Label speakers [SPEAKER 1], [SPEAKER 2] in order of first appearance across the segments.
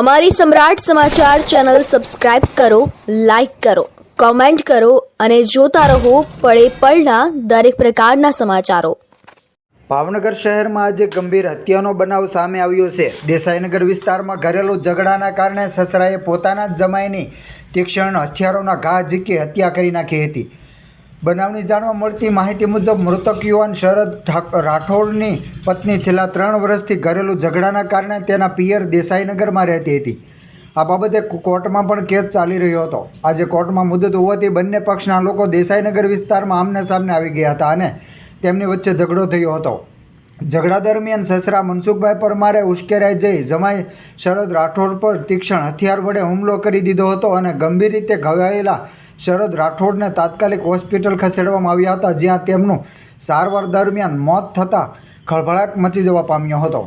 [SPEAKER 1] અમારી Samrat Samachar channel subscribe કરો, like કરો, કોમેન્ટ કરો અને જોતા રહો પળે પળના દરેક પ્રકારના સમાચારો.
[SPEAKER 2] ભાવનગર શહેરમાં આજે ગંભીર હત્યાનો બનાવ સામે આવ્યો છે. દેસાઈનગર વિસ્તારમાં ઘરેલું ઝઘડાના કારણે સસરાએ પોતાના જ જમાઈની તીક્ષ્ણ હથિયારોના ઘા ઝીકી હત્યા કરી નાખી હતી. બનાવની જાણવા મળતી માહિતી મુજબ મૃતક યુવાન શરદ રાઠોડની પત્ની છેલ્લા ત્રણ વર્ષથી ઘરેલું ઝઘડાના કારણે તેના પિયર દેસાઈનગરમાં રહેતી હતી. આ બાબતે કોર્ટમાં પણ કેસ ચાલી રહ્યો હતો. આજે કોર્ટમાં મુદત હોવાથી બંને પક્ષના લોકો દેસાઈનગર વિસ્તારમાં આમને સામને આવી ગયા હતા અને તેમની વચ્ચે ઝઘડો થયો હતો. ઝઘડા દરમિયાન સસરા મનસુખભાઈ પરમારે ઉશ્કેરાઈ જઈ જમાઈ શરદ રાઠોડ પર તીક્ષ્ણ હથિયાર વડે હુમલો કરી દીધો હતો અને ગંભીર રીતે ઘવાયેલા શરદ રાઠોડને તાત્કાલિક હોસ્પિટલ ખસેડવામાં આવ્યા હતા જ્યાં તેમનું સારવાર દરમિયાન મોત થતાં ખળભળાટ મચી જવા પામ્યો હતો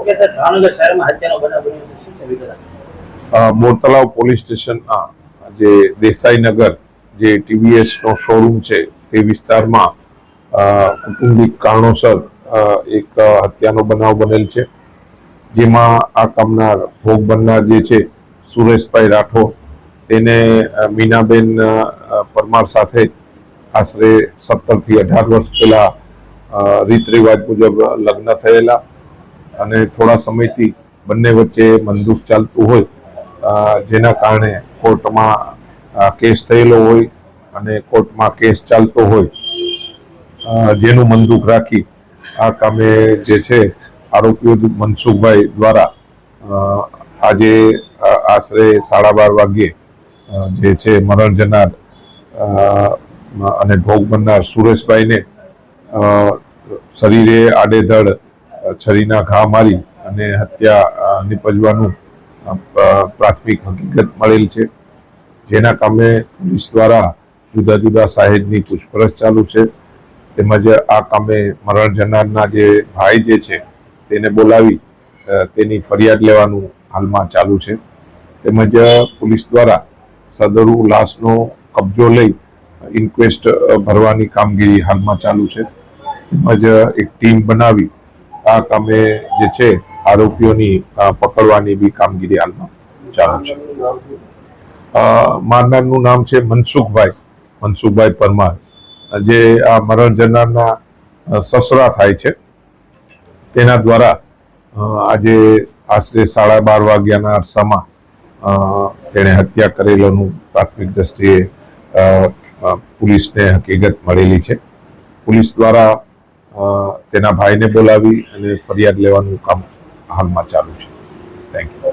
[SPEAKER 3] ઓકે
[SPEAKER 4] મોરતલાવ પોલીસ સ્ટેશનના જે દેસાઈનગર જે ટીવીએસ નો શોરૂમ છે, તે વિસ્તારમાં કુટુંબિક કારણોસર એક હત્યાનો બનાવ બનેલ છે. જેમાં આ કામનાર ભોગ બનનાર જે છે, સુરેશભાઈ રાઠોડ, તેને મીનાબેન પરમાર સાથે આશરે સત્તરથી અઢાર વર્ષ પહેલા રીત રિવાજ મુજબ લગ્ન થયેલા. અને થોડા સમયથી બંને વચ્ચે બંદૂક ચાલતું હોય જેના કારણે કોર્ટમાં કેસ થયેલો હોય અને કોર્ટમાં કેસ ચાલતો હોય જેનું બંદૂક રાખી આ કામે જે છે આરોપીઓ મનસુખભાઈ દ્વારા આજે આશરે સાડા બાર વાગ્યે જે છે મરણ જનાર અને ભોગ બનનાર સુરેશભાઈને શરીરે આડેધડ છરીના ઘા મારી અને હત્યા નિપજવાનું પ્રાથમિક હકીકત મળેલ છે. જેના કામે પોલીસ દ્વારા જુદા જુદા સાહેબની પૂછપરછ ચાલુ છે. તેમજ આ કામે મરણ જનારના જે ભાઈ જે છે, તેને બોલાવી તેની ફરિયાદ લેવાનું હાલમાં ચાલુ છે. તેમજ પોલીસ દ્વારા સદરુ લાશનો કબજો લઈ ઇન્ક્વેસ્ટ ભરવાની કામગીરી હાલમાં ચાલુ છે. તેમજ એક ટીમ બનાવી આ કામે જે છે, આરોપીઓની પકડવાની બી કામગીરી હાલમાં ચાલુ છે. મારનારનું નામ છે મનસુખભાઈ મનસુખભાઈ પરમાર. જે આ મરણ જનારના સસરા થાય છે. તેના દ્વારા આજે આશરે સાડા બાર વાગ્યાના અરસામાં તેણે હત્યા કરેલોનું પ્રાથમિક દ્રષ્ટિએ પોલીસને હકીકત મળેલી છે. પોલીસ દ્વારા તેના ભાઈને બોલાવી અને ફરિયાદ લેવાનું કામ હાલમાં ચાલુ છે. Thank you